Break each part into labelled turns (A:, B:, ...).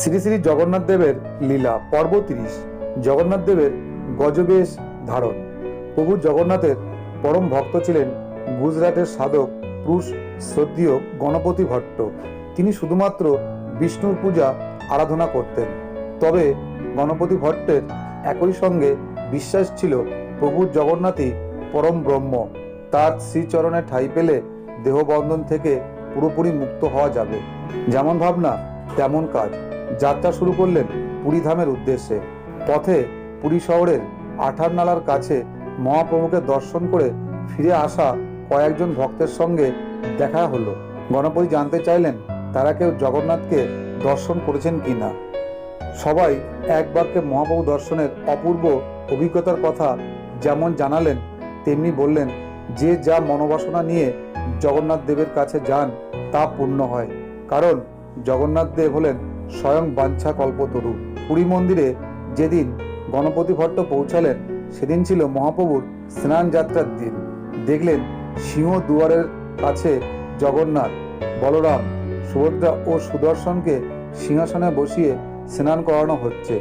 A: শ্রী শ্রী জগন্নাথ দেবের লীলা পর্ব তিরিশ জগন্নাথ দেবের গজবেশ ধারণ প্রভু জগন্নাথের পরম ভক্ত ছিলেন গুজরাটের সাধক পুরুষ শ্রদ্ধীয় গণপতি ভট্ট তিনি শুধুমাত্র বিষ্ণুর পূজা আরাধনা করতেন তবে গণপতি ভট্টের একই সঙ্গে বিশ্বাস ছিল প্রভু জগন্নাথই পরম ব্রহ্ম তার শ্রীচরণে ঠাই পেলে দেহবন্ধন থেকে পুরোপুরি মুক্ত হওয়া যাবে যেমন ভাবনা তেমন কাজ যাত্রা শুরু করলেন পুরী ধামের উদ্দেশ্যে পথে পুরী শহরের আঠার নালার কাছে মহাপ্রভুকে দর্শন করে ফিরে আসা কয়েকজন ভক্তের সঙ্গে দেখা হলো গণপতি জানতে চাইলেন তারা কেউ জগন্নাথকে দর্শন করেছেন কি না সবাই একবারকে মহাপ্রভু দর্শনের অপূর্ব অভিজ্ঞতার কথা যেমন জানালেন তেমনি বললেন যে যা মনোবাসনা নিয়ে জগন্নাথ দেবের কাছে যান তা পূর্ণ হয় কারণ জগন্নাথ দেব হলেন স্বয়ং বাঞ্ছা কল্পতরু পুরী মন্দিরে যেদিন গণপতি ভট্ট পৌঁছালেন সেদিন ছিল মহাপ্রভুর স্নান যাত্রার দিন দেখলেন সিংহ দুয়ারের কাছে জগন্নাথ বলরাম সুভদ্রা ও সুদর্শনকে সিংহাসনে বসিয়ে স্নান করানো হচ্ছে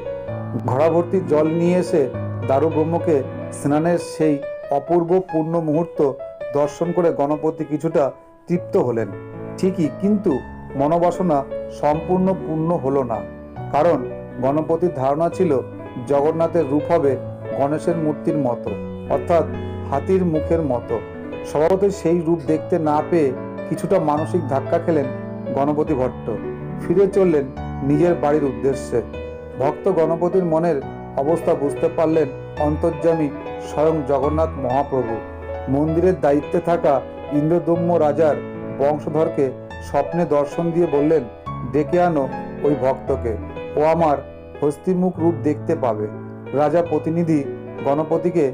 A: ঘোড়া ভর্তি জল নিয়ে এসে দারু ব্রহ্মকে স্নানের সেই অপূর্ব পূর্ণ মুহূর্ত দর্শন করে গণপতি কিছুটা তৃপ্ত হলেন ঠিকই কিন্তু মনোবাসনা সম্পূর্ণ পূর্ণ হলো না কারণ গণপতির ধারণা ছিল জগন্নাথের রূপ হবে গণেশের মূর্তির মতো অর্থাৎ হাতির মুখের মতো স্বভাবতই সেই রূপ দেখতে না পেয়ে কিছুটা মানসিক ধাক্কা খেলেন গণপতি ভট্ট ফিরে চললেন নিজের বাড়ির উদ্দেশ্যে ভক্ত গণপতির মনের অবস্থা বুঝতে পারলেন অন্তর্যামী স্বয়ং জগন্নাথ মহাপ্রভু মন্দিরের দায়িত্বে থাকা ইন্দ্রদম্য রাজার বংশধরকে স্বপ্নে দর্শন দিয়ে বললেন ডেকে আনো ওই ভক্তকে ও আমার হস্তিমুখ রূপ দেখতে পাবে রাজা প্রতিনিধি গণপতিকে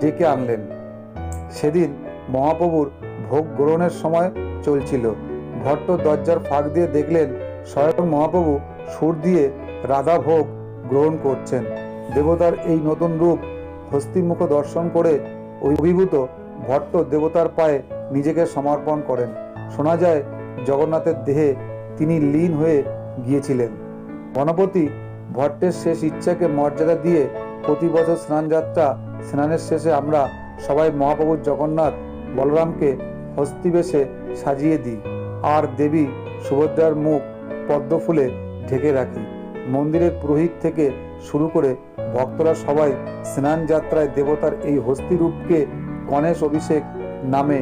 A: ডেকে আনলেন সেদিন মহাপ্রভুর ভোগ গ্রহণের সময় চলছিল ভট্ট দরজার ফাঁক দিয়ে দেখলেন স্বয়ং মহাপ্রভু সুর দিয়ে রাধা ভোগ গ্রহণ করছেন দেবতার এই নতুন রূপ হস্তিমুখ দর্শন করে অভিভূত ভট্ট দেবতার পায়ে নিজেকে সমর্পণ করেন শোনা যায় জগন্নাথের দেহে তিনি লীন হয়ে গিয়েছিলেন গণপতি ভট্টের শেষ ইচ্ছাকে মর্যাদা দিয়ে প্রতি বছর স্নানযাত্রা স্নানের শেষে আমরা সবাই মহাপ্রভু জগন্নাথ বলরামকে হস্তিবেশে সাজিয়ে দিই আর দেবী সুভদ্রার মুখ পদ্মফুলে ঢেকে রাখি মন্দিরের পুরোহিত থেকে শুরু করে ভক্তরা সবাই স্নান যাত্রায় দেবতার এই হস্তিরূপকে গণেশ অভিষেক নামে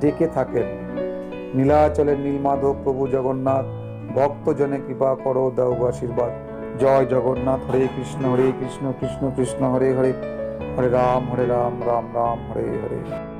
A: ডেকে থাকেন নীলাচলের নীলমাধব প্রভু জগন্নাথ ভক্তজনে কৃপা করো দেও আশীর্বাদ জয় জগন্নাথ হরে কৃষ্ণ হরে কৃষ্ণ কৃষ্ণ কৃষ্ণ হরে হরে হরে রাম হরে রাম রাম রাম হরে হরে